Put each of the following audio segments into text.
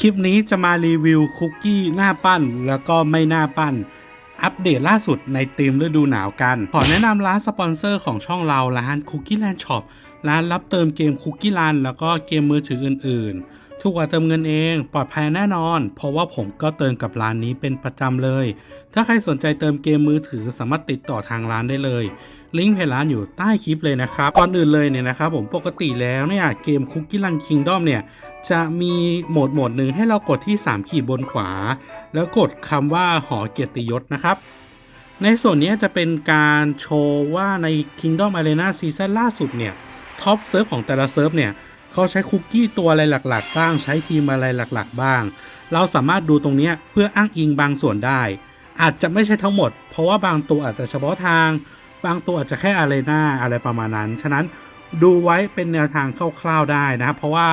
คลิปนี้จะมารีวิวคุกกี้หน้าปั้นแล้วก็ไม่หน้าปั้น อัปเดตล่าสุดในธีมฤดูหนาวกัน ขอแนะนำร้านสปอนเซอร์ของช่องเราร้าน Cookie Land Shop ร้านรับเติมเกม Cookie Land แล้วก็เกมมือถืออื่นๆ ถูกกว่าเติมเงินเองปลอดภัยแน่นอน เพราะว่าผมก็เติมกับร้านนี้เป็นประจำเลย ถ้าใครสนใจเติมเกมมือถือสามารถติดต่อทางร้านได้เลยลิงก์เพจร้านอยู่ใต้คลิปเลยนะครับก่อนอื่นเลยเนี่ยนะครับผมปกติแล้วเนี่ยเกม Cookie Run Kingdom เนี่ย จะมีโหมดโหมดหนึ่งให้เรากดที่ 3 ขีดบนขวา แล้วกดคำว่าหอเกียรติยศนะครับ ในส่วนนี้จะเป็นการโชว์ว่าใน Kingdom Arena ซีซั่นล่าสุดเนี่ยท็อปเซิร์ฟของแต่ละเซิร์ฟเนี่ยเขาใช้คุกกี้ตัวอะไรหลัก ๆ บ้าง ใช้ทีมอะไรหลัก ๆ บ้าง เราสามารถดูตรงนี้เพื่ออ้างอิงบางส่วนได้ อาจจะไม่ใช่ทั้งหมด เพราะว่าบางตัวอาจจะเฉพาะทาง บางตัวอาจจะแค่อารีนาอะไรประมาณนั้น ฉะนั้นดูไว้เป็นแนวทางคร่าวๆได้นะครับเพราะว่า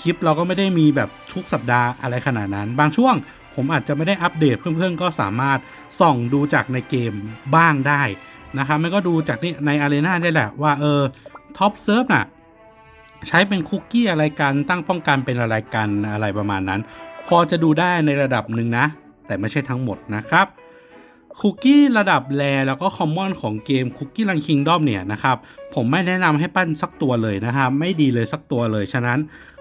คลิปเราก็ไม่ได้มีแบบทุกสัปดาห์อะไรขนาดนั้น บางช่วงผมอาจจะไม่ได้อัปเดตเพื่อนๆก็สามารถส่องดูจากในเกมบ้างได้นะครับไม่ก็ดูจากนี่ในอารีนาได้แหละว่าเออท็อปเซิร์ฟน่ะใช้เป็นคุกกี้อะไรกันตั้งป้องกันเป็นอะไรกันอะไรประมาณนั้น พอจะดูได้ในระดับหนึ่งนะ แต่ไม่ใช่ทั้งหมดนะครับ คุกกี้ระดับแรแล้วก็คอมมอนของเกมคุกกี้รังคิงดอมเนี่ยนะครับผมไม่แนะนำให้ปั้นสักตัวเลยนะครับไม่ดีเลยสักตัวเลย ฉะนั้น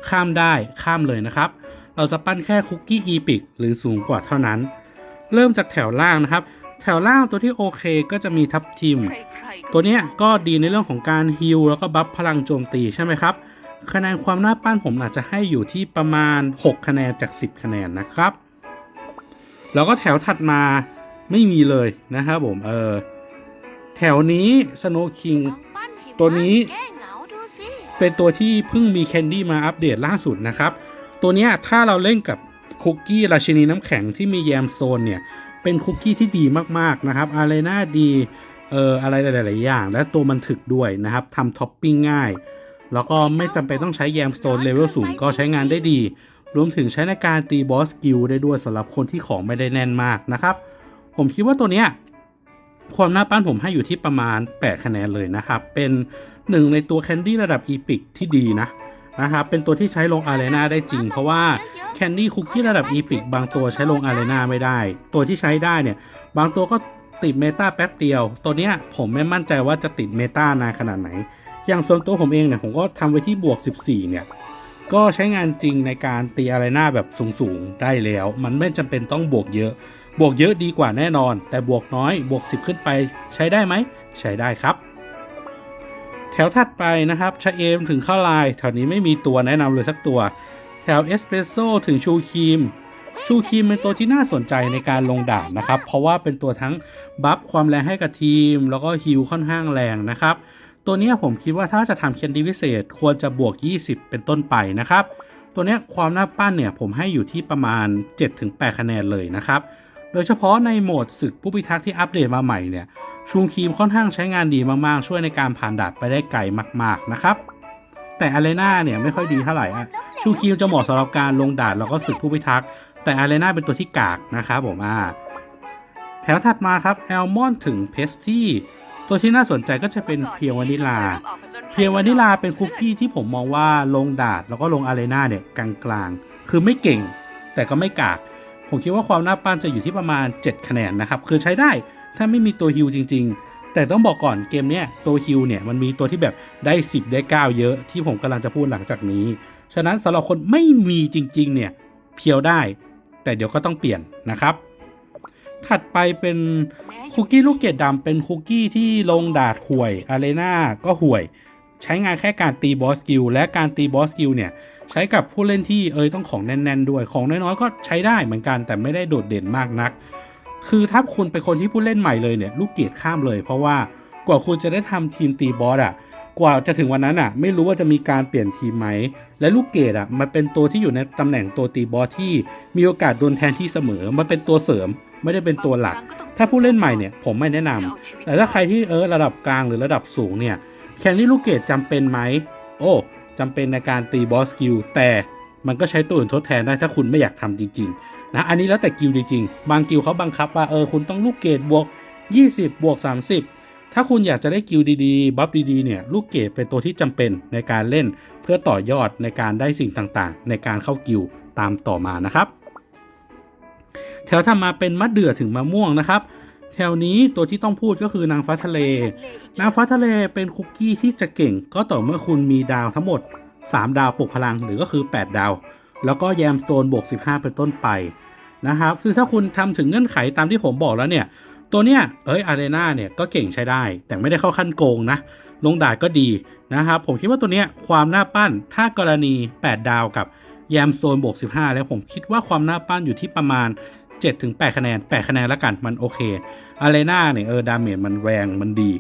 ข้ามได้ข้ามเลยนะครับ เราจะปั้นแค่คุกกี้อีพิกหรือสูงกว่าเท่านั้น เริ่มจากแถวล่างนะครับ แถวล่างตัวที่โอเคก็จะมีทับทิม ตัวเนี้ยก็ดีในเรื่องของการฮิลแล้วก็บัฟพลังโจมตีใช่ไหมครับคะแนนความน่าปั้นผมอาจจะให้อยู่ที่ประมาณ 6 คะแนนจาก 10 คะแนนนะครับ แล้วก็แถวถัดมา ไม่มีเลยนะครับผมเออแถวนี้สโนคิงตัวนี้เป็นตัวที่เพิ่งมีแคนดี้มาอัปเดตล่าสุดนะครับ ตัวเนี้ยถ้าเราเล่นกับคุกกี้ราชินีน้ำแข็งที่มีแยมโซนเนี่ย เป็นคุกกี้ที่ดีมากๆนะครับอะไรน่าดีเอ่ออะไรหลายๆอย่าง และตัวมันถึกด้วยนะครับทำท็อปปิ้งง่าย แล้วก็ไม่จำเป็นต้องใช้แยมโตนเลเวลสูงก็ใช้งานได้ดี รวมถึงใช้ในการตีบอสกิลได้ด้วยสำหรับคนที่ของไม่ได้แน่นมากนะครับ ผมคิดว่าตัวเนี้ยความน่าปั้นผมให้อยู่ที่ประมาณ 8 คะแนนเลยนะครับ เป็นหนึ่งในตัวแคนดี้ระดับอีพิกที่ดีนะนะครับ เป็นตัวที่ใช้ลงอารีนาได้จริง เพราะว่าแคนดี้คุกกี้ระดับอีพิกบางตัวใช้ลงอารีนาไม่ได้ ตัวที่ใช้ได้เนี่ย บางตัวก็ติดเมตาแป๊บเดียว ตัวเนี้ยผมไม่มั่นใจว่าจะติดเมตานานขนาดไหน อย่างส่วนตัวผมเองเนี่ย ผมก็ทำไว้ที่บวก 14 เนี่ย ก็ใช้งานจริงในการตีอารีนาแบบสูงๆได้แล้ว มันไม่จำเป็นต้องบวกเยอะ บวกเยอะดีกว่าแน่นอน แต่บวกน้อย บวก 10 ขึ้นไป ใช้ได้ไหม ใช้ได้ครับ แถวถัดไปนะครับชะเอมถึงข้าวลาย แถวนี้ไม่มีตัวแนะนำเลยสักตัว แถวเอสเปรสโซ่ถึงชูครีม ชูครีมเป็นตัวที่น่าสนใจในการลงด่านนะครับ เพราะว่าเป็นตัวทั้งบัฟความแรงให้กับทีม แล้วก็ฮิลค่อนข้างแรงนะครับ ตัวนี้ผมคิดว่าถ้าจะทำเคนดีพิเศษ ควรจะบวก 20 เป็นต้นไปนะครับ ตัวนี้ความน่าปั้นเนี่ยผมให้อยู่ที่ประมาณ 7-8 คะแนนเลยนะครับ ดยเฉพาะในโหมดศึกผู้พิทักษ์ที่อัปเดตมาใหม่เนี่ยชูครีมค่อนข้างใช้งานดีมากๆ ช่วยในการผ่านด่านไปได้ไกลมาก ๆ นะครับ แต่อารีนาเนี่ยไม่ค่อยดีเท่าไหร่อะชูครีมจะเหมาะสำหรับการลงด่านแล้วก็ศึกผู้พิทักษ์แต่อารีนาเป็นตัวที่กากนะครับผมอ่าแถวถัดมาครับแอลมอนถึงเพสตี้ตัวที่น่าสนใจก็จะเป็นเพียววานิลา เพียววานิลาเป็นคุกกี้ที่ผมมองว่าลงดาดแล้วก็ลงอารีนาเนี่ยกลางๆ คือไม่เก่ง แต่ก็ไม่กาก ผมคิดว่าความน่าปั้นจะอยู่ที่ประมาณ 7 คะแนนนะครับ คือใช้ได้ถ้าไม่มีตัวฮิวจริง ๆ แต่ต้องบอกก่อนเกมเนี้ยตัวฮิวเนี่ยมันมีตัวที่แบบได้ 10 ได้ 9 เยอะที่ผมกำลังจะพูดหลังจากนี้ ฉะนั้นสำหรับคนไม่มีจริง ๆ เนี่ยเพียวได้ แต่เดี๋ยวก็ต้องเปลี่ยนนะครับ ถัดไปเป็นคุกกี้ลูกเกดดำเป็นคุกกี้ที่ลงดาดห่วยอารีนาก็ห่วย ใช้งานแค่การตีบอสกิลและการตีบอสกิลเนี่ย ใช้กับผู้เล่นที่เอยต้องของแน่น ๆ ด้วยของน้อยๆ ก็ใช้ได้เหมือนกันแต่ไม่ได้โดดเด่นมากนัก คือถ้าคุณเป็นคนที่ผู้เล่นใหม่เลยเนี่ยลูกเกดข้ามเลย เพราะว่ากว่าคุณจะได้ทำทีมตีบอสอะกว่าจะถึงวันนั้นอะ ไม่รู้ว่าจะมีการเปลี่ยนทีมไหม และลูกเกดอะมันเป็นตัวที่อยู่ในตำแหน่งตัวตีบอสที่มีโอกาสโดนแทนที่เสมอ มันเป็นตัวเสริมไม่ได้เป็นตัวหลัก ถ้าผู้เล่นใหม่เนี่ยผมไม่แนะนำแต่ถ้าใครที่เออระดับกลางหรือระดับสูงเนี่ยแคนดี้ลูกเกดจำเป็นไหมโอ้ จำเป็นในการตีบอสกิลแต่มันก็ใช้ตัวอื่นทดแทนได้ถ้าคุณไม่อยากทำจริงๆนะอันนี้แล้วแต่กิลจริงๆ บางกิลเขาบังคับว่าเออคุณต้องลูกเกดบวก 20 บวก 30 ถ้าคุณอยากจะได้กิลดีๆบัฟดีๆเนี่ยลูกเกดเป็นตัวที่จำเป็นในการเล่นเพื่อต่อยอดในการได้สิ่งต่างๆ ในการเข้ากิลตามต่อมานะครับ แถวทำมาเป็นมะเดื่อถึงมะม่วงนะครับ แถวนี้ตัวที่ต้องพูดก็คือนางฟ้าทะเล นางฟ้าทะเลเป็นคุกกี้ที่จะเก่งก็ต่อเมื่อคุณมีดาวทั้งหมด 3 ดาวปลุกพลังหรือก็คือ 8 ดาว แล้วก็แยมสโตนบวก 15 เป็นต้นไปนะครับ ซึ่งถ้าคุณทำถึงเงื่อนไขตามที่ผมบอกแล้วเนี่ย ตัวเนี้ยเอ้ยอารีนาเนี่ยก็เก่งใช้ได้ แต่ไม่ได้เข้าขั้นโกงนะ ลงดาดก็ดีนะครับ ผมคิดว่าตัวเนี้ยความหน่าปั้นถ้ากรณี 8 ดาวกับแยมโซนบวก 15 แล้วผมคิดว่าความหน่าปั้นอยู่ที่ประมาณ 7-8คะแนน 8 คะแนนแล้วกันมันโอเคอารีนาเนี่ยเออดาเมจมันแรงมันดี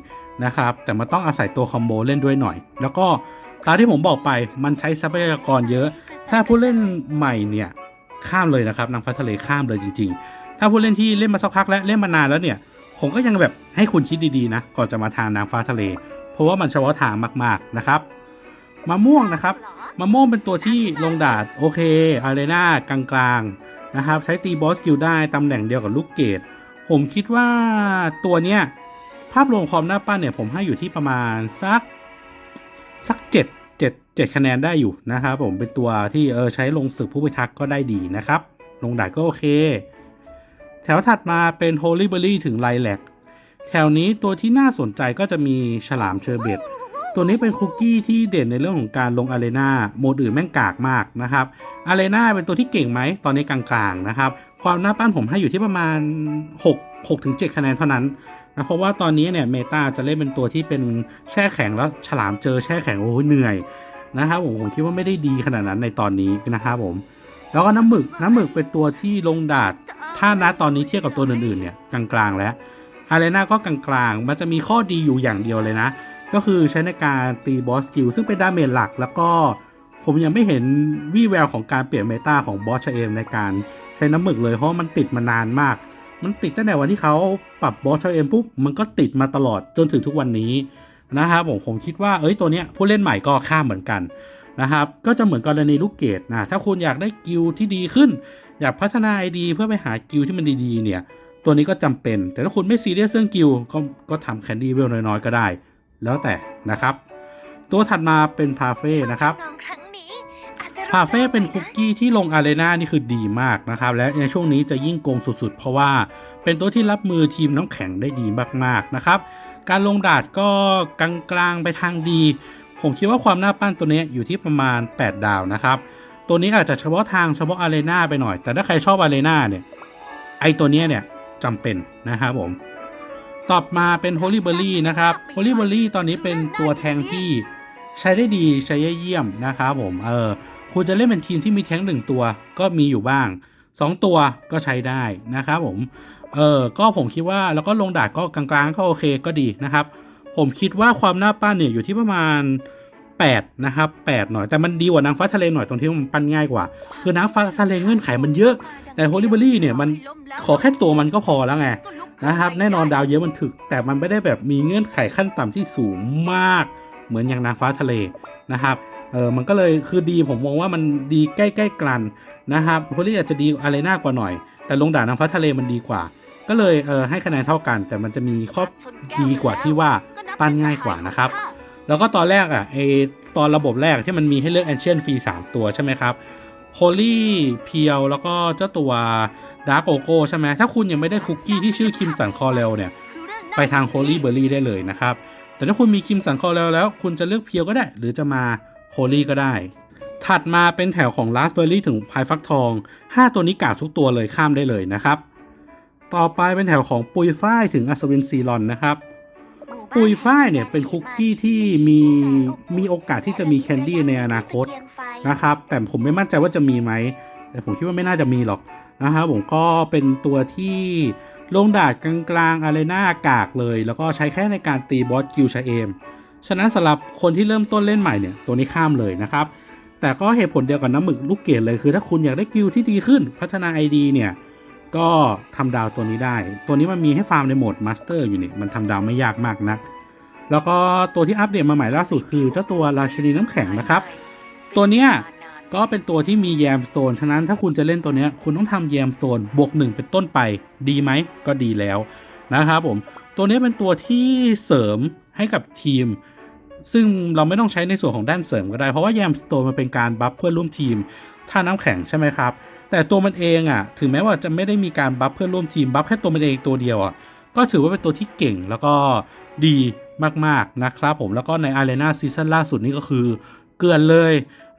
นะครับ แต่มันต้องอาศัยตัวคอมโบเล่นด้วยหน่อย แล้วก็ตามที่ผมบอกไปมันใช้ทรัพยากรเยอะ ถ้าผู้เล่นใหม่เนี่ยข้ามเลยนะครับนางฟ้าทะเลข้ามเลยจริง ๆ ถ้าผู้เล่นที่เล่นมาสักพักแล้วเล่นมานานแล้วเนี่ย ผมก็ยังแบบให้คุณคิดดีๆนะก่อนจะมาทานนางฟ้าทะเล เพราะว่ามันเฉพาะทางมากๆนะครับมะม่วงนะครับมะม่วงเป็นตัวที่ลงดาดโอเคอารีนากลางๆ นะครับใช้ตีบอสกิลได้ตำแหน่งเดียวกับลูกเกดผมคิดว่าตัวเนี้ยภาพรวมความหน่าปั้นเนี่ยผมให้อยู่ที่ประมาณสักสักเจ็ดเจ็ดเจ็ดคะแนนได้อยู่นะครับผมเป็นตัวที่เออใช้ลงศึกผู้พิทักษ์ก็ได้ดีนะครับ ลงดาก็โอเค แถวถัดมาเป็น Holy Berry ถึงไลแลกแถวนี้ตัวที่น่าสนใจก็จะมีฉลามเชอร์เบต ตัวนี้เป็นคุกกี้ที่เด่นในเรื่องของการลงอารีนาโหมดอื่นแม่งกากมากนะครับอารีนาเป็นตัวที่เก่งไหมตอนนี้กลางๆนะครับความน่าปั้นผมให้อยู่ที่ประมาณ 6 6ถึง7คะแนนเท่านั้นนะเพราะว่าตอนนี้เนี่ยเมตาจะเล่นเป็นตัวที่เป็นแช่แข็งแล้วฉลามเจอแช่แข็งโอ้ยเหนื่อยนะครับผมผมคิดว่าไม่ได้ดีขนาดนั้นในตอนนี้นะครับผม แล้วก็น้ำหมึกน้ำหมึกเป็นตัวที่ลงดาดถ้านะตอนนี้เทียบกับตัวอื่นๆเนี่ยกลางๆแล้วอารีนาก็กลางๆมันจะมีข้อดีอยู่อย่างเดียวเลยนะ ก็คือใช้ในการตีบอสกิลซึ่งเป็นดาเมจหลัก แล้วก็ผมยังไม่เห็นวี่แววของการเปลี่ยนเมตาของบอสเชเอมในการใช้น้ำหมึกเลยเพราะมันติดมานานมาก มันติดตั้งแต่วันที่เขาปรับบอสเชเอมปุ๊บมันก็ติดมาตลอดจนถึงทุกวันนี้นะครับผมผมคิดว่าเอ้ยตัวเนี้ยผู้เล่นใหม่ก็ข้ามเหมือนกันนะครับก็จะเหมือนกรณีลูกเกดนะถ้าคุณอยากได้กิลที่ดีขึ้น อยากพัฒนาไอดีเพื่อไปหากิลที่มันดีๆเนี่ยตัวนี้ก็จำเป็น แต่ถ้าคุณไม่ซีเรียสเรื่องกิลก็ก็ทำแคนดี้เวลน้อยๆก็ได้ แล้วแต่นะครับ ตัวถัดมาเป็นพาเฟ่นะครับพาเฟ่เป็นคุกกี้ที่ลงอารีนานี่คือดีมากนะครับ และในช่วงนี้จะยิ่งโกงสุดๆ เพราะว่าเป็นตัวที่รับมือทีมน้ำแข็งได้ดีมากๆนะครับ การลงดาดก็กลางๆไปทางดี ผมคิดว่าความน่าปั้นตัวนี้อยู่ที่ประมาณ 8 ดาวนะครับ ตัวนี้อาจจะเฉพาะทางเฉพาะอารีนาไปหน่อย แต่ถ้าใครชอบอารีนาเนี่ยไอตัวเนี้ยเนี่ยจำเป็นนะครับผม ต่อมาเป็น Holy Berry นะครับ Holy Berry ตอนนี้เป็นตัวแทงที่ใช้ได้ดีใช้ได้เยี่ยมนะครับผมเออคุณจะเล่นเป็นทีมที่มีแทงหนึ่งตัวก็มีอยู่บ้าง 2 ตัวก็ใช้ได้นะครับผมเออก็ผมคิดว่าแล้วก็ลงดาดก็กลางๆก็โอเคก็ดีนะครับ ผมคิดว่าความน่าปั้นเนี่ยอยู่ที่ประมาณ8นะครับ8หน่อยแต่มันดีกว่านางฟ้าทะเลหน่อยตรงที่มันปั้นง่ายกว่า คือนางฟ้าทะเลเงื่อนไขมันเยอะ แต่โฮลิเบอรี่เนี่ยมันขอแค่ตัวมันก็พอแล้วไงนะครับ แน่นอนดาวเยอะมันถึก แต่มันไม่ได้แบบมีเงื่อนไขขั้นต่ำที่สูงมาก เหมือนอย่างนางฟ้าทะเลนะครับเออมันก็เลยคือดีผมมองว่ามันดีใกล้ๆกันนะครับโฮลี่อาจจะดีอารีนากว่าหน่อย แต่ลงด่านนางฟ้าทะเลมันดีกว่า ก็เลยเออให้คะแนนเท่ากัน แต่มันจะมีข้อดีกว่าที่ว่าปั้นง่ายกว่านะครับ แล้วก็ตอนแรกอะไอตอนระบบแรกที่มันมีให้เลือกแอนเชียนฟรี3ตัวใช่ไหมครับ โฮลี่เพียวแล้วก็เจ้าตัวดาร์กโกโก้ใช่ไหมถ้าคุณยังไม่ได้คุกกี้ที่ชื่อคิมสันคอเรลเนี่ย ไปทางโฮลี่เบอร์รี่ได้เลยนะครับ แต่ถ้าคุณมีคิมสันคอเรลแล้วคุณจะเลือกเพียวก็ได้ หรือจะมาโฮลี่ก็ได้ ถัดมาเป็นแถวของลาสเบอร์รี่ถึงพายฟักทอง 5 ตัวนี้กาดทุกตัวเลยข้ามได้เลยนะครับ ต่อไปเป็นแถวของปุยฝ้ายถึงอัศวินซีรอนนะครับปุยฝ้ายเนี่ยเป็นคุกกี้ที่มีมีโอกาสที่จะมีแคนดี้ในอนาคต นะครับ แต่ผมไม่มั่นใจว่าจะมีไหม แต่ผมคิดว่าไม่น่าจะมีหรอกนะครับผมก็เป็นตัวที่ลงดาดกลางๆอารีนากากเลย แล้วก็ใช้แค่ในการตีบอสกิลชาเอมฉะนั้นสำหรับคนที่เริ่มต้นเล่นใหม่เนี่ยตัวนี้ข้ามเลยนะครับ แต่ก็เหตุผลเดียวกับน้ำหมึกลูกเกดเลยคือ ถ้าคุณอยากได้กิลที่ดีขึ้น พัฒนา ID เนี่ยก็ทำดาวตัวนี้ได้ ตัวนี้มันมีให้ฟาร์มในโหมดมาสเตอร์อยู่เนี่ยมันทำดาวไม่ยากมากนัก แล้วก็ตัวที่อัปเดตมาใหม่ล่าสุดคือเจ้าตัวราชินีน้ำแข็งนะครับ ตัวเนี้ยก็เป็นตัวที่มีแยมสโตน ฉะนั้นถ้าคุณจะเล่นตัวเนี้ยคุณต้องทำแยมสโตนบวกหนึ่งเป็นต้นไป ดีไหม ก็ดีแล้วนะครับผม ตัวนี้เป็นตัวที่เสริมให้กับทีม ซึ่งเราไม่ต้องใช้ในส่วนของด้านเสริมก็ได้ เพราะว่าแยมสโตนมันเป็นการบัฟเพื่อนร่วมทีมท่าน้ำแข็งใช่ไหมครับ แต่ตัวมันเองอะ ถึงแม้ว่าจะไม่ได้มีการบัฟเพื่อนร่วมทีมบัฟแค่ตัวมันเองตัวเดียวอะ ก็ถือว่าเป็นตัวที่เก่งแล้วก็ดีมากๆนะครับผม แล้วก็ในอารีนาซีซั่นล่าสุดนี้ก็คือ เกลือนเลย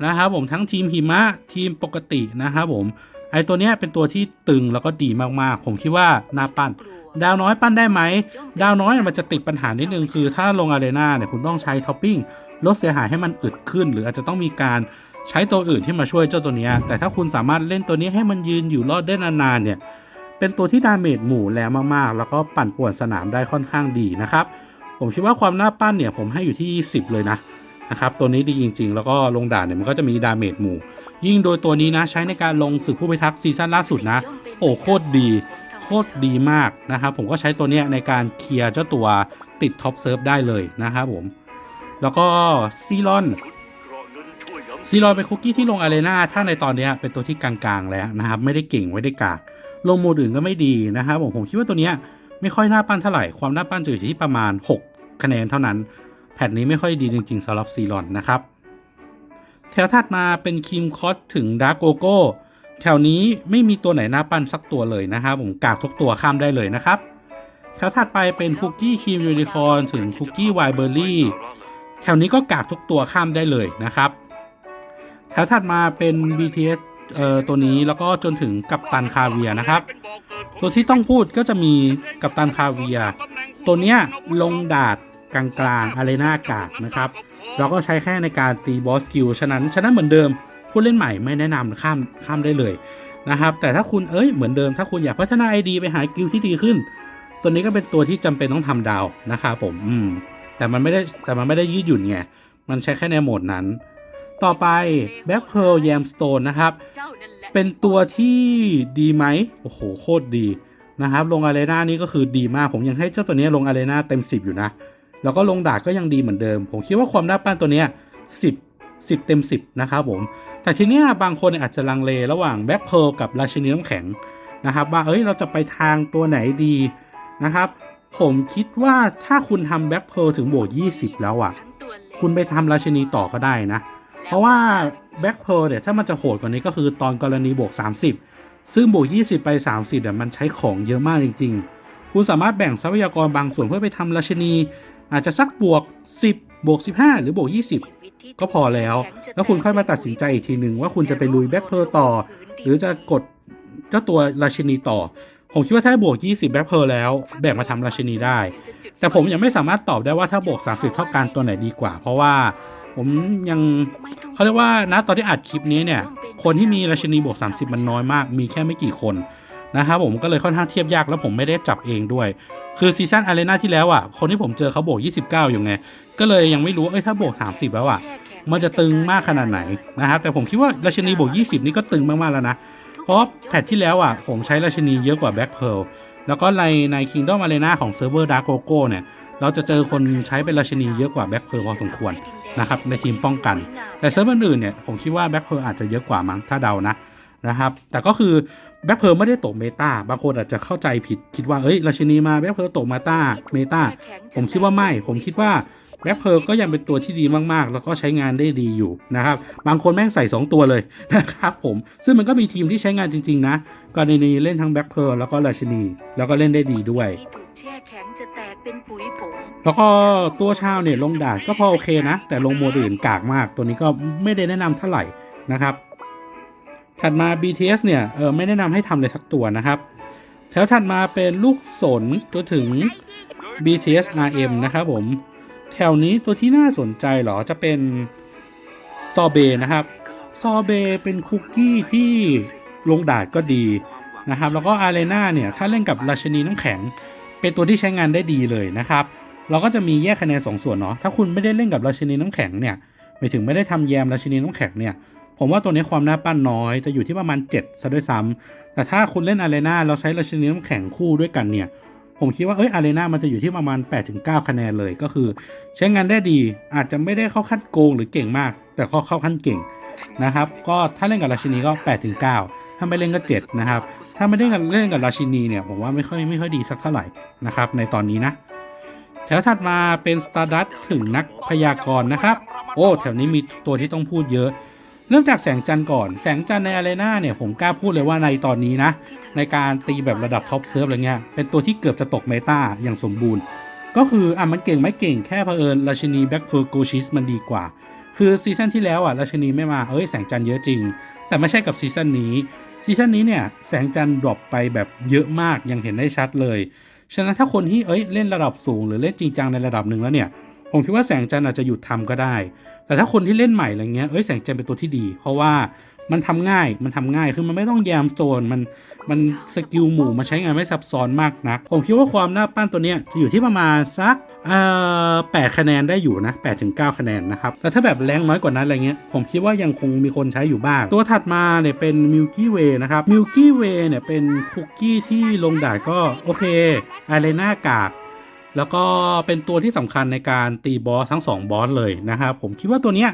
นะครับผมทั้งทีมหิมะทีมปกตินะครับผมไอตัวเนี้ยเป็นตัวที่ตึงแล้วก็ดีมากๆ ผมคิดว่านาปั้นดาวน้อยปั้นได้ไหม ดาวน้อยมันจะติดปัญหานิดนึงคือถ้าลงอารีนาเนี่ยคุณต้องใช้ท็อปปิ้งลดเสียหายให้มันอึดขึ้น หรืออาจจะต้องมีการใช้ตัวอื่นที่มาช่วยเจ้าตัวเนี้ยแต่ถ้าคุณสามารถเล่นตัวนี้ให้มันยืนอยู่รอดได้นานๆเนี่ยเป็นตัวที่ดาเมจหมู่แรงมากๆ แล้วก็ปั่นป่วนสนามได้ค่อนข้างดีนะครับผมคิดว่าความน่าปั้นเนี่ยผมให้อยู่ที่ 10 เลยนะ นะครับตัวนี้ดีจริง ๆ แล้วก็ลงด่านเนี่ยมันก็จะมีดาเมจหมู่ ยิ่งโดยตัวนี้นะใช้ในการลงศึกผู้พิทักษ์ซีซั่นล่าสุดนะ โอ้โคตรดีโคตรดีมากนะครับผมก็ใช้ตัวนี้ในการเคลียร์เจ้าตัวติดท็อปเซิร์ฟได้เลยนะครับผม แล้วก็ซีรอนซีรอนเป็นคุกกี้ที่ลงอารีนาถ้าในตอนนี้เป็นตัวที่กลางๆ แล้วนะครับไม่ได้เก่งไม่ได้กากลงโมดอื่นก็ไม่ดีนะครับผมผมคิดว่าตัวนี้ไม่ค่อยน่าปั้นเท่าไหร่ความน่าปั้นจะอยู่ที่ประมาณ 6 คะแนนเท่านั้น แพทนี้ไม่ค่อยดีจริงๆสำหรับซีรอนนะครับแถวถัดมาเป็นคิมคอสถึงดาร์กโกโก้แถวนี้ไม่มีตัวไหนน่าปั้นสักตัวเลยนะครับผมกากทุกตัวข้ามได้เลยนะครับแถวถัดไปเป็นคุกกี้ครีมยูนิคอร์นถึงคุกกี้ไวเบอร์รี่แถวนี้ก็กากทุกตัวข้ามได้เลยนะครับแถวถัดมาเป็น BTS เอ่อตัวนี้แล้วก็จนถึงกัปตันคาเวียนะครับ ตัวที่ต้องพูดก็จะมีกัปตันคาเวีย ตัวเนี้ยลงดาด กลางๆอารีนากากนะครับ เราก็ใช้แค่ในการตีบอสกิลฉะนั้นฉะนั้นเหมือนเดิมผู้เล่นใหม่ไม่แนะนำข้ามข้ามได้เลยนะครับ แต่ถ้าคุณเอ้ยเหมือนเดิมถ้าคุณอยากพัฒนา ID ไปหากิลที่ดีขึ้น ตัวนี้ก็เป็นตัวที่จำเป็นต้องทำดาวนะครับผมอืมแต่มันไม่ได้แต่มันไม่ได้ยืดหยุ่นไงมันใช้แค่ในโหมดนั้น ต่อไป Black Pearl Yamstone นะครับ เป็นตัวที่ดีไหมโอ้โหโคตรดีนะครับ ลงอารีนานี่ก็คือดีมาก ผมยังให้เจ้าตัวนี้ลงอารีนาเต็ม 10 อยู่นะ แล้วก็ลงดาก็ยังดีเหมือนเดิม ผมคิดว่าความน่าปั้นตัวเนี้ย10 10เต็ม10นะครับผม แต่ทีเนี้ยบางคนอาจจะลังเลระหว่างแบ็คเพ a ร์กับราชินีน้ำแข็งนะครับว่าเอ้ยเราจะไปทางตัวไหนดีนะครับผมคิดว่าถ้าคุณทำแบ็คเพ a ร์ถึงบวก 20 แล้วอะ คุณไปทำราชินีต่อก็ได้นะ เพราะว่าแบ็คเพ a ร์เนี่ยถ้ามันจะโหดกว่านี้ก็คือตอนกรณีบวก 30 ซึ่งบวก 20 ไป 30เนี่ยมันใช้ของเยอะมากจริง ๆ คุณสามารถแบ่งทรัพยากรบางส่วนเพื่อไปทำราชินี อาจจะสักบวก 10 บวก 15 หรือบวก 20 ก็พอแล้ว แล้วคุณค่อยมาตัดสินใจอีกทีหนึ่งว่าคุณจะไปลุยแบ็คเพ a ร์ต่อ หรือจะกดเจ้าตัวราชินีต่อ ผมคิดว่าถ้าบวก 20 แบ็คเพ a ร์แล้ว แบ่งมาทำราชินีได้ แต่ผมยังไม่สามารถตอบได้ว่าถ้าบวก 30 เท่ากันตัวไหนดีกว่า เพราะว่าผมยังเขาเรียกว่าณตอนที่อัดคลิปนี้เนี่ย คนที่มีราชินีบวก 30 มันน้อยมาก มีแค่ไม่กี่คนนะครับผมก็เลยค่อนข้างเทียบยากแล้วผมไม่ได้จับเองด้วย คือซีซั่นอารีนาที่แล้วอะ คนที่ผมเจอเขาบวก 29 อยู่ไง ก็เลยยังไม่รู้เอ้ยถ้าบวก 30 แล้วอะ มันจะตึงมากขนาดไหนนะครับแต่ผมคิดว่าราชินีบวก 20 นี่ก็ตึงมากๆแล้วนะ เพราะแพทที่แล้วอะ ผมใช้ราชินีเยอะกว่าแบ็คเพ a ร์แล้วก็ในใน Kingdom Arena ของเซิร์ฟเวอร์ดาร์โกโก้เนี่ยเราจะเจอคนใช้เป็นราชินีเยอะกว่าแบ็คเพ a ร์พอสมควรนะครับในทีมป้องกัน แต่เซิร์ฟเวอร์อื่นเนี่ยผมคิดว่าแบ็คเพ a ร์อาจจะเยอะกว่ามั้งถ้าเดานะนะครับ แต่ก็คือ แบ็คเพ a ร์ไม่ได้ตกเมตาบางคนอาจจะเข้าใจผิดคิดว่าเอ้ยราชินีมาแบ็คเพ a ร์ตกมาตาเมตาผมคิดว่าไม่ผมคิดว่าแบ็คเพ a ร์ก็ยังเป็นตัวที่ดีมากๆ แล้วก็ใช้งานได้ดีอยู่นะครับ บางคนแม่งใส่ 2 ตัวเลยนะครับผม ซึ่งมันก็มีทีมที่ใช้งานจริง ๆ นะกรณีเล่นทั้งแบ็คเพ a ร์แล้วก็ราชินี แล้วก็เล่นได้ดีด้วยแล้วก็ตัวชาวเนี่ยลงดาดก็พอโอเคนะ แต่ลงโมดอื่นกากมาก ตัวนี้ก็ไม่ได้แนะนำเท่าไหร่นะครับ ถัดมา BTS เนี่ยเออไม่แนะนำให้ทำเลยสักตัวนะครับแถวถัดมาเป็นลูกสนตัวถึง BTS RM นะครับผม แถวนี้ตัวที่น่าสนใจเหรอจะเป็นซอเบนะครับซอเบเป็นคุกกี้ที่ลงดาดก็ดีนะครับ แล้วก็อารีนาเนี่ยถ้าเล่นกับราชินีน้ำแข็ง เป็นตัวที่ใช้งานได้ดีเลยนะครับ เราก็จะมีแยกคะแนนสองส่วนเนาะถ้าคุณไม่ได้เล่นกับราชินีน้ำแข็งเนี่ยหมายถึงไม่ได้ทำแยมราชินีน้ำแข็งเนี่ย ผมว่าตัวนี้ความน่าปั้นน้อย จะอยู่ที่ประมาณ7ซะด้วยซ้ำแต่ถ้าคุณเล่นอารีนาเราใช้ราชินีน้ำแข็งคู่ด้วยกันเนี่ย ผมคิดว่าเอ้ยอารีนามันจะอยู่ที่ประมาณ 8-9 คะแนนเลยก็คือ ใช้งานได้ดีอาจจะไม่ได้เข้าขั้นโกงหรือเก่งมาก แต่ก็เข้าขั้นเก่งนะครับ ก็ถ้าเล่นกับราชินีก็8-9ถ้าไม่เล่นก็7นะครับถ้าไม่ได้เล่นกับราชินีเนี่ยผมว่าไม่ค่อยไม่ค่อยดีสักเท่าไหร่นะครับในตอนนี้นะแถวถัดมาเป็น Stardust ถึงนักพยากรณ์นะครับ โอ้ แถวนี้มีตัวที่ต้องพูดเยอะ เริ่มจากแสงจันทร์ก่อน แสงจันทร์ในอารีนาเนี่ยผมกล้าพูดเลยว่าในตอนนี้นะ ในการตีแบบระดับท็อปเซิร์ฟอะไรเงี้ย เป็นตัวที่เกือบจะตกเมตาอย่างสมบูรณ์ ก็คืออะมันเก่งไม่เก่งแค่เผอิญราชินีแบ็คเพอร์โกชิสมันดีกว่า คือซีซั่นที่แล้วอะราชินีไม่มาเอ้ยแสงจันทร์เยอะจริง แต่ไม่ใช่กับซีซั่นนี้ ซีซั่นนี้เนี่ยแสงจันทร์ดรอปไปแบบเยอะมากยังเห็นได้ชัดเลย ฉะนั้นถ้าคนที่เอ้ยเล่นระดับสูง หรือเล่นจริงจังในระดับหนึ่งแล้วเนี่ย ผมคิดว่าแสงจันทร์อาจจะหยุดทำก็ได้ แต่ถ้าคนที่เล่นใหม่อะไรเงี้ยเอ้ยแสงจันทร์เป็นตัวที่ดี เพราะว่ามันทำง่ายมันทำง่ายคือมันไม่ต้องแยมโซนมันมันสกิลหมู่มันใช้งานไม่ซับซ้อนมากนักผมคิดว่าความหน้าปั้นตัวเนี้ยจะอยู่ที่ประมาณสักเอ่อแคะแนนได้อยู่นะแปถึงเคะแนนนะครับแต่ถ้าแบบแรงน้อยกว่านั้นอะไรเงี้ยผมคิดว่ายังคงมีคนใช้อยู่บ้าง ตัวถัดมาเนี่ยเป็น Milky Way นะครับ Milky Way เนี่ยเป็นคุกกี้ที่ลงด่านก็โอเคอารีน่ากาก แล้วก็เป็นตัวที่สำคัญในการตีบอสทั้ง 2 บอสเลยนะครับ ผมคิดว่าตัวเนี้ย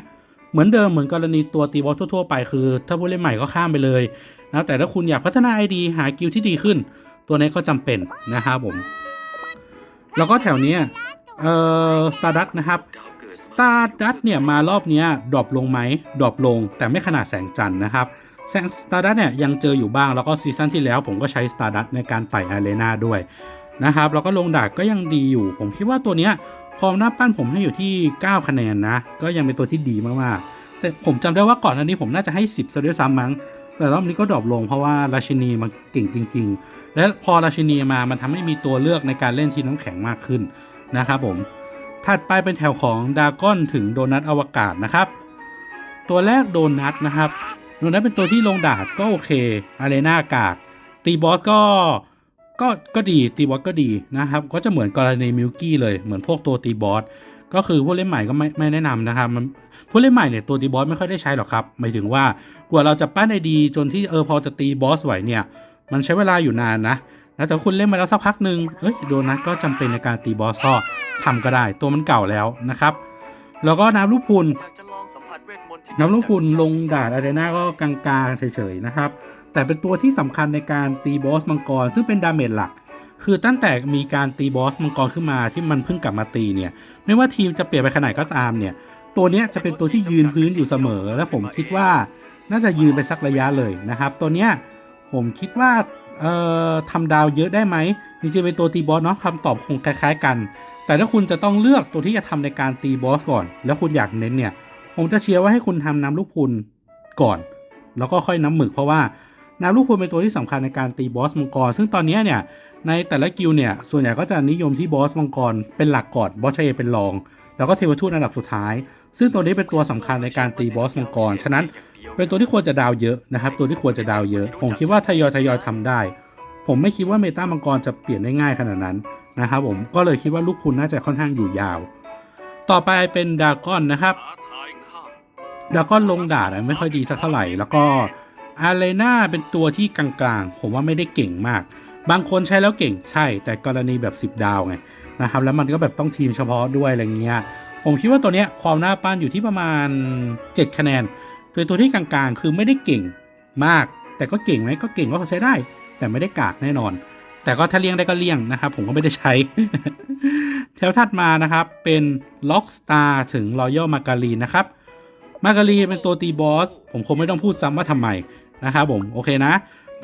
เหมือนเดิมเหมือนกรณีตัวตีบอสทั่วๆ ไปคือ ถ้าผู้เล่นใหม่ก็ข้ามไปเลยนะแต่ถ้าคุณอยากพัฒนา ID หากิลที่ดีขึ้น ตัวนี้ก็จำเป็นนะครับผม แล้วก็แถวเนี้ยเอ่อสตาร์ดัตนะครับสตาร์ดัตเนี่ยมารอบเนี้ยดรอปลงไหมดรอปลง แต่ไม่ขนาดแสงจันทร์นะครับแสงสตาร์ดัตเนี่ยยังเจออยู่บ้างแล้วก็ซีซั่นที่แล้วผมก็ใช้สตาร์ดัตในการไต่อารีนาด้วย นะครับแล้วก็ลงดาบก็ยังดีอยู่ ผมคิดว่าตัวเนี้ยความน้าปั้นผมให้อยู่ที่ 9 คะแนนนะ ก็ยังเป็นตัวที่ดีมากๆ แต่ผมจำได้ว่าก่อนหน้านี้ผมน่าจะให้ 10ซะด้วยซ้ำมั้ง แต่รอบนี้ก็ดรอปลงเพราะว่าราชินีมันเก่งจริง ๆ และพอราชินีมามันทำให้มีตัวเลือกในการเล่นทีน้ำแข็งมากขึ้นนะครับผม ถัดไปเป็นแถวของดากอนถึงโดนัทอวกาศนะครับ ตัวแรกโดนัทนะครับ โดนัทเป็นตัวที่ลงดาบก็โอเคอารีนากากตีบอสก็ ก็ก็ดีตีบอสก็ดีนะครับ ก็จะเหมือนกรณีมิลกี้เลยเหมือนพวกตัวตีบอสก็คือผู้เล่นใหม่ก็ไม่ไม่แนะนำนะครับมันผู้เล่นใหม่เนี่ยตัวตีบอสไม่ค่อยได้ใช้หรอกครับหมายถึงว่ากว่าเราจะปั้นได้ดีจนที่เออพอจะตีบอสไหวเนี่ย มันใช้เวลาอยู่นานนะแล้วแต่คุณเล่นมาแล้วสักพักหนึ่งเอ้ยโดนัทก็จำเป็นในการตีบอสก็ทำก็ได้ตัวมันเก่าแล้วนะครับ แล้วก็น้ำลูกพุนอยากจะลองสัมผัสเวทมนต์ที่น้ำลูกคุณลงด่านอารีนาก็กลางๆเฉยๆนะครับ แต่เป็นตัวที่สำคัญในการตีบอสมังกร ซึ่งเป็นดาเมจหลัก คือตั้งแต่มีการตีบอสมังกรขึ้นมาที่มันเพิ่งกลับมาตีเนี่ย ไม่ว่าทีมจะเปลี่ยนไปขนาดก็ตามเนี่ย ตัวนี้จะเป็นตัวที่ยืนพื้นอยู่เสมอ และผมคิดว่าน่าจะยืนไปสักระยะเลยนะครับ ตัวเนี้ยผมคิดว่าเอ่อทำดาวเยอะได้ไหมจริงๆเป็นตัวตีบอสเนาะคำตอบคงคล้ายๆกัน แต่ถ้าคุณจะต้องเลือกตัวที่จะทำในการตีบอสก่อน แล้วคุณอยากเน้นเนี่ย ผมจะเชียร์ว่าให้คุณทำน้ำลูกพุนก่อน แล้วก็ค่อยน้ำหมึกเพราะว่า น้ำลูกพุนเป็นตัวที่สำคัญในการตีบอสมังกร ซึ่งตอนนี้เนี่ยในแต่ละกิลเนี่ยส่วนใหญ่ก็จะนิยมที่บอสมังกรเป็นหลักก่อนบอสเชยเป็นรอง แล้วก็เทวทูตอันดับสุดท้าย ซึ่งตัวนี้เป็นตัวสำคัญในการตีบอสมังกร ฉะนั้นเป็นตัวที่ควรจะดาวเยอะนะครับ ตัวที่ควรจะดาวเยอะ ผมคิดว่าทยอยทยอยทำได้ ผมไม่คิดว่าเมตามังกรจะเปลี่ยนได้ง่ายขนาดนั้นนะครับผมก็เลยคิดว่าลูกพุนน่าจะค่อนข้างอยู่ยาว ต่อไปเป็นดากอนนะครับท้าทายข้าดากอนลงด่านะไม่ค่อยดีสักเท่าไหร่แล้วก็ อารีนาเป็นตัวที่กลางๆ ผมว่าไม่ได้เก่งมาก บางคนใช้แล้วเก่งใช่ แต่กรณีแบบ 10 ดาวไงนะครับ แล้วมันก็แบบต้องทีมเฉพาะด้วยอะไรเงี้ย ผมคิดว่าตัวเนี้ยความน่าปั้นอยู่ที่ประมาณ 7 คะแนนเป็นตัวที่กลางๆ คือไม่ได้เก่งมาก แต่ก็เก่งไหมก็เก่งก็ใช้ได้ แต่ไม่ได้กากแน่นอน แต่ก็ถ้าเลี่ยงได้ก็เลี่ยงนะครับ ผมก็ไม่ได้ใช้ แถวถัดมานะครับเป็นล็อกสตาร์ถึงรอยัลมาการีนะครับมาการีเป็นตัวตีบอส ผมคงไม่ต้องพูดซ้ำว่าทำไม นะครับผมโอเคนะ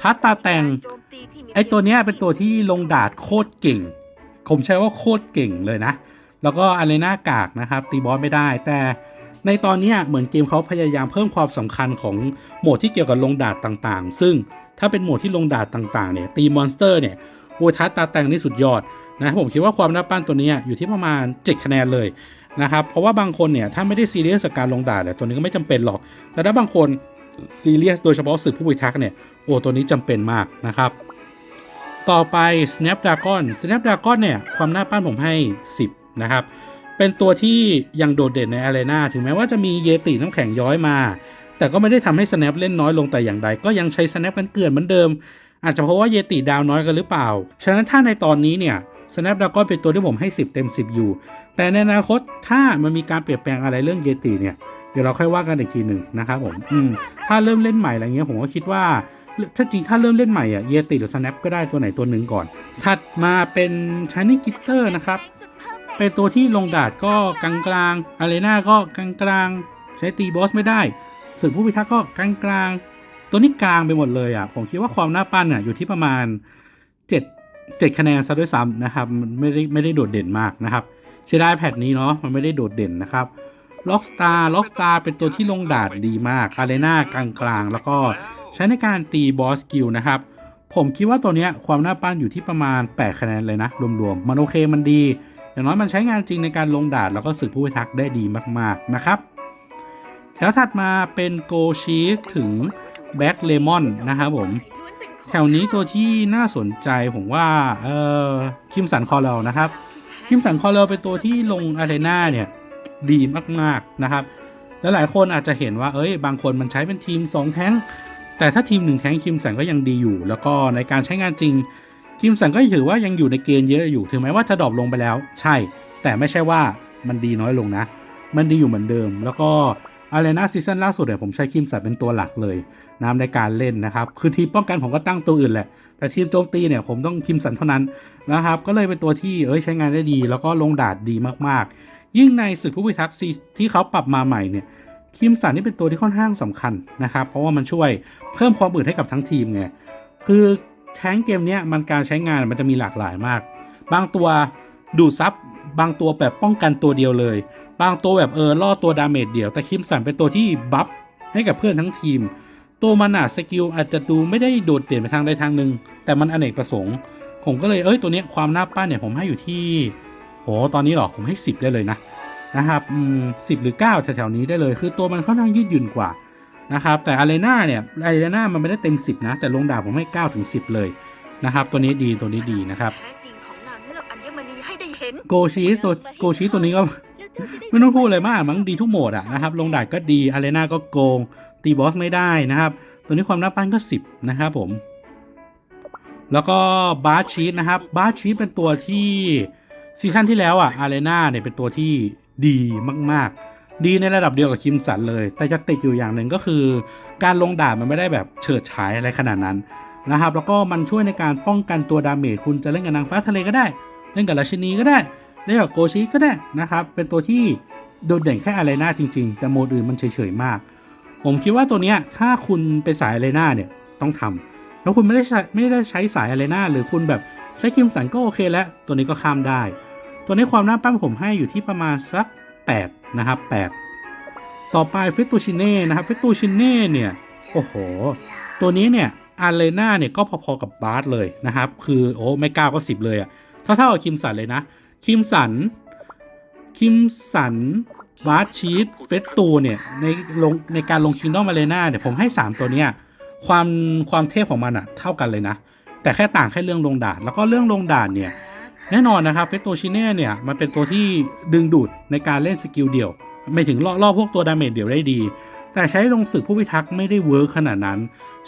ทัตตาแตงโจมตีที่มีไอตัวเนี้ยเป็นตัวที่ลงดาดโคตรเก่ง ผมใช้ว่าโคตรเก่งเลยนะ แล้วก็อารีนากากนะครับตีบอสไม่ได้ แต่ในตอนเนี้ยเหมือนเกมเขาพยายามเพิ่มความสำคัญของโหมดที่เกี่ยวกับลงดาดต่างๆ ซึ่งถ้าเป็นโหมดที่ลงดาดต่างๆเนี่ยตีมอนสเตอร์เนี่ยโอทัสตาแตงนี่สุดยอดนะผมคิดว่าความน่าปั้นตัวเนี้ยอยู่ที่ประมาณ 7 คะแนนเลยนะครับเพราะว่าบางคนเนี่ยถ้าไม่ได้ซีเรียสกับการลงดาดเนี่ยตัวนี้ก็ไม่จำเป็นหรอก แต่ถ้าบางคน ซีเรียสโดยเฉพาะศึกผู้พิทักษ์เนี่ย โอ้ตัวนี้จำเป็นมากนะครับ ต่อไป Snapdragon Snapdragon เนี่ย ความหน่าปั้นผมให้ 10 นะครับ เป็นตัวที่ยังโดดเด่นในอารีนาถึงแม้ว่าจะมีเยติน้ำแข็งย้อยมา แต่ก็ไม่ได้ทำให้ Snap เล่นน้อยลงแต่อย่างใด ก็ยังใช้ Snap กันเกลื่อนเหมือนเดิม อาจจะเพราะว่าเยติดาวน้อยกันหรือเปล่า ฉะนั้นถ้าในตอนนี้เนี่ย Snapdragon เป็นตัวที่ผมให้ 10 เต็ม 10 อยู่ แต่ในอนาคตถ้ามันมีการเปลี่ยนแปลงอะไรเรื่องเยติเนี่ย เดี๋ยวเราค่อยว่ากันอีกทีหนึ่งนะครับผมอืมถ้าเริ่มเล่นใหม่อะไรเงี้ยผมก็คิดว่า ถ้าจริงถ้าเริ่มเล่นใหม่อะเยติหรือ Snap ก็ได้ตัวไหนตัวหนึ่งก่อน ถัดมาเป็นชานิกิเตอร์นะครับ เป็นตัวที่ลงดาดก็กลางๆอารีนาก็กลางๆใช้ตีบอสไม่ได้ศึกผู้พิทักษ์ก็กลางๆ ตัวนี้กลางไปหมดเลยอะผมคิดว่าความน่าปั้นอะอยู่ที่ประมาณเจ็ดเจ็ดคะแนนซะด้วยซ้ำนะครับไม่ได้ไม่ได้โดดเด่นมากนะครับเสียดายแพทนี้เนาะมันไม่ได้โดดเด่นนะครับ ล็อกสตาร์ล็อกสตาร์เป็นตัวที่ลงดาดดีมากอารีนากลางๆ แล้วก็ใช้ในการตีบอสกิลนะครับ ผมคิดว่าตัวเนี้ยความน่าปั้นอยู่ที่ประมาณ 8 คะแนนเลยนะ รวมๆ มันโอเคมันดี อย่างน้อยมันใช้งานจริงในการลงดาดแล้วก็สืบผู้พิทักษ์ได้ดีมากๆนะครับแถวถัดมาเป็นโกชีสถึงแบ็กเลมอนนะครับผมแถวนี้ตัวที่น่าสนใจผมว่าเออคิมสันคอร์เรลนะครับคิมสันคอร์เรลเป็นตัวที่ลงอารีนาเนี่ย ดีมากๆนะครับ และหลายคนอาจจะเห็นว่าเอ้ย บางคนมันใช้เป็นทีม 2 แท้ง แต่ถ้าทีม 1 แท้งคิมสันก็ยังดีอยู่ แล้วก็ในการใช้งานจริงคิมสันก็ถือว่ายังอยู่ในเกณฑ์เยอะอยู่ ถึงแม้ว่าจะดรอปลงไปแล้ว ใช่ แต่ไม่ใช่ว่ามันดีน้อยลงนะ มันดีอยู่เหมือนเดิม แล้วก็อารีนาซีซั่นล่าสุดเนี่ยผมใช้คิมสันเป็นตัวหลักเลยนะในการเล่นนะครับ คือทีมป้องกันผมก็ตั้งตัวอื่นแหละ แต่ทีมโจมตีเนี่ยผมต้องคิมสันเท่านั้นนะครับ ก็เลยเป็นตัวที่เอ้ยใช้งานได้ดี แล้วก็ลงดาดดีมากๆ ยิ่งในศึกผู้พิทักษ์ซีที่เขาปรับมาใหม่เนี่ยคิมสันนี่เป็นตัวที่ค่อนข้างสำคัญนะครับ เพราะว่ามันช่วยเพิ่มความอื่นให้กับทั้งทีมไงคือแท้งเกมเนี้ยมันการใช้งานมันจะมีหลากหลายมาก บางตัวดูดซับบางตัวแบบป้องกันตัวเดียวเลย บางตัวแบบเออล่อตัวดาเมจเดียว แต่คิมสันเป็นตัวที่บัฟให้กับเพื่อนทั้งทีม ตัวมันอะสกิลอาจจะดูไม่ได้โดดเด่นไปทางใดทางหนึ่งแต่มันอเนกประสงค์ ผมก็เลยเอ้ยตัวเนี้ยความน่าปั้นเนี่ยผมให้อยู่ที่ โหตอนนี้เหรอผมให้ 10 ได้เลยนะนะครับอืมสิหรือ 9 แถวๆนี้ได้เลยคือตัวมันค่อนข้างยืดหยุ่นกว่านะครับแต่อารีนาเนี่ยอารีนามันไม่ได้เต็ม 10 นะ แต่ลงดาบผมให้ 9 ถึง 10 เลยนะครับตัวนี้ดีตัวนี้ดีนะครับแท้จริงของนางเงือกอัญมณีให้ได้เห็นโกชีตัวโกชีตัวนี้ก็ไม่ต้องพูดเลยมากมันดีทุกโหมดอะนะครับลงดาดก็ดีอารีนาก็โกง ตีบอสไม่ได้นะครับตัวนี้ความน่าปั้นก็ 10 นะครับผม แล้วก็บาร์ชีสนะครับบาร์ชีสเป็นตัวที่ ซีซั่นที่แล้วอะอารีนาเนี่ยเป็นตัวที่ดีมากๆ ดีในระดับเดียวกับคิมสันเลย แต่จะติดอยู่อย่างหนึ่งก็คือ การลงดาบมันไม่ได้แบบเฉิดฉายอะไรขนาดนั้นนะครับแล้วก็มันช่วยในการป้องกันตัวดาเมจคุณจะเล่นกับนางฟ้าทะเลก็ได้ เล่นกับราชินีก็ได้ เล่นกับโกชิก็ได้นะครับ เป็นตัวที่โดดเด่นแค่อารีนาจริง ๆ แต่โหมดอื่นมันเฉยๆมาก ผมคิดว่าตัวเนี้ยถ้าคุณเป็นสายอารีนาเนี่ยต้องทำแล้วคุณไม่ได้ใช้ไม่ได้ใช้สายอารีนาหรือคุณแบบใช้คิมสันก็โอเคแล้ว ตัวนี้ก็ข้ามได้ ตัวนี้ความน่าปั้นผมให้อยู่ที่ประมาณสัก 8 นะครับ 8 ต่อไปเฟิตูชิเน่นะครับเฟิตูชิเน่เนี่ย โอ้โห ตัวนี้เนี่ยอาร์เลนาเนี่ยก็พอๆกับบาร์สเลยนะครับ คือโอ้ไม่ก้าก็สิบเลยอะเท่าๆกับคิมสันเลยนะ คิมสัน คิมสันบาร์สชีสเฟสตูเนี่ยในลงในการลงคิงดอมอาร์เลนาเนี่ยผมให้ 3 ตัวเนี้ยความความเทพของมันอะเท่ากันเลยนะ แต่แค่ต่างแค่เรื่องลงดาดแล้วก็เรื่องลงดาดเนี่ย แน่นอนนะครับเฟสโตชิเน่เนี่ยมันเป็นตัวที่ดึงดูดในการเล่นสกิลเดี่ยว ไม่ถึงล่อล่อพวกตัวดาเมจเดี่ยวได้ดี แต่ใช้ลงศึกผู้พิทักษ์ไม่ได้เวิร์คขนาดนั้น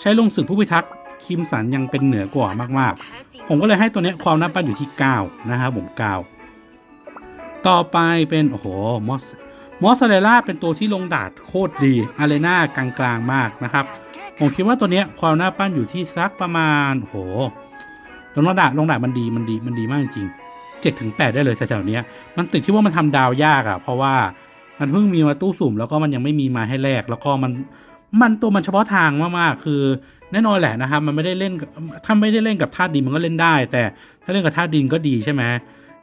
ใช้ลงศึกผู้พิทักษ์คิมสันยังเป็นเหนือกว่ามากๆ ผมก็เลยให้ตัวเนี้ยความน่าปั้นอยู่ที่ 9 นะครับผม 9 ต่อไปเป็น โอ้โห มอส มอสเรล่าเป็นตัวที่ลงดาดโคตรดีอารีนากลางๆมากนะครับ ผมคิดว่าตัวเนี้ยความน่าปั้นอยู่ที่สักประมาณ โอ้โห ลงดาดลงดาดมันดีมันดีมันดีมากจริงเจ็ดถึงแปดได้เลยแถวๆนี้มันติดที่ว่ามันทำดาวยากอะ่ะ เพราะว่ามันเพิ่งมีมาตู้สุ่มแล้วก็มันยังไม่มีมาให้แลกแล้วก็มันมันตัวมันเฉพาะทางมากๆ คือแน่นอนแหละนะครับมันไม่ได้เล่นถ้าไม่ได้เล่นกับธาตุดินมันก็เล่นได้ แต่ถ้าเล่นกับธาตุดินก็ดีใช่ไหม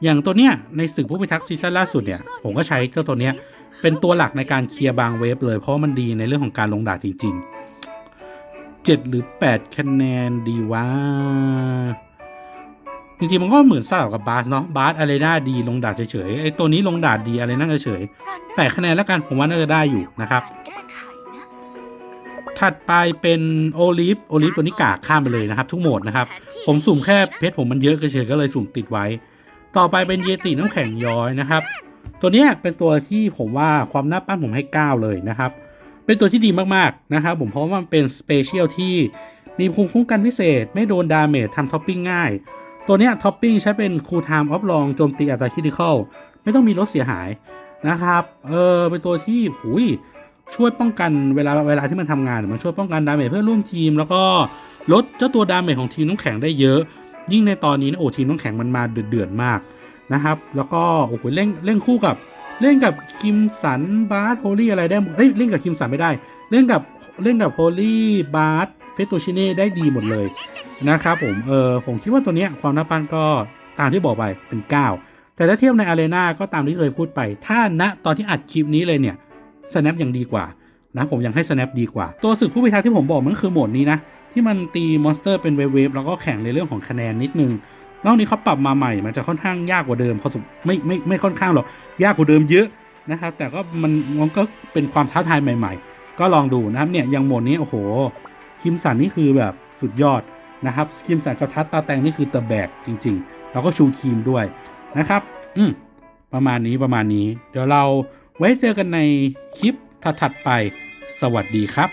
อย่างตัวเนี้ยในศึกผู้พิทักษ์ซีซั่นล่าสุดเนี่ย ผมก็ใช้เจ้าตัวเนี้ยเป็นตัวหลักในการเคลียร์บางเวฟเลย เพราะมันดีในเรื่องของการลงดาดจริง ๆ 7 หรือ 8 คะแนนดีว่า จริงๆมันก็เหมือนสลับกับบาสเนาะบาสอะไรน่าดีลงดาดเฉยๆไอ้ตัวนี้ลงดาดดีอะไรน่าเฉยๆแปดคะแนนแล้วกันผมว่าน่าจะได้อยู่นะครับ ถัดไปเป็นโอลิฟโอลิฟตัวนี้กากข้ามไปเลยนะครับ ทุกโหมดนะครับ ผมสุ่มแค่เพชรผมมันเยอะเฉยๆก็เลยสุ่มติดไว้ ต่อไปเป็นเยติน้ำแข็งย้อยนะครับ ตัวนี้เป็นตัวที่ผมว่าความน่าปั้นผมให้ 9 เลยนะครับ เป็นตัวที่ดีมากๆนะครับ ผมเพราะว่ามันเป็นสเปเชียลที่มีภูมิคุ้มกันพิเศษ ไม่โดนดาเมจทำท็อปปิ้งง่าย ตัวเนี้ยท็อปปิ้งใช้เป็นคูลไทม์ออฟลองโจมตีอัตราคิติคอลไม่ต้องมีลดเสียหายนะครับ เออเป็นตัวที่หุยช่วยป้องกันเวลาเวลาที่มันทำงาน มันช่วยป้องกันดาเมจเพื่อนร่วมทีม แล้วก็ลดเจ้าตัวดาเมจของทีมน้ำแข็งได้เยอะ ยิ่งในตอนนี้นะโอ้ทีมน้ำแข็งมันมาเดือดมากนะครับ แล้วก็โอ้โหเล่นเล่นคู่กับ เล่นกับคิมสันบาร์โฮลี่อะไรได้หมดเฮ้ยเล่นกับคิมสันไม่ได้ เล่นกับเล่นกับโพลีบาร์เฟตูชิเน่ได้ดีหมดเลย นะครับผมเออผมคิดว่าตัวนี้ความน่าปั้นก็ตามที่บอกไปเป็น 9 แต่ถ้าเทียบในอารีนาก็ตามที่เคยพูดไป ถ้าณตอนที่อัดคลิปนี้เลยเนี่ย snap ยังดีกว่านะผมยังให้ snap ดีกว่า ตัวศึกผู้พิทักษ์ที่ผมบอกมันก็คือโหมดนี้นะ ที่มันตีมอนสเตอร์เป็นเวฟๆแล้วก็แข่งในเรื่องของคะแนนนิดนึงนอกนี้เขาปรับมาใหม่มันจะค่อนข้างยากกว่าเดิมพอสมไม่ไม่ไม่ค่อนข้างหรอกยากกว่าเดิมเยอะนะครับแต่ก็มันมันก็เป็นความท้าทายใหม่ ๆ ก็ลองดูนะครับเนี่ยอย่างโหมดนี้โอ้โหคิมสันนี่คือแบบสุดยอด นะครับครีมสันกับทัตตาแตงนี่คือเตะแบกจริง ๆ แล้วก็ชูครีมด้วยนะครับ อืมประมาณนี้ประมาณนี้ เดี๋ยวเราไว้เจอกันในคลิปถัดๆไป สวัสดีครับ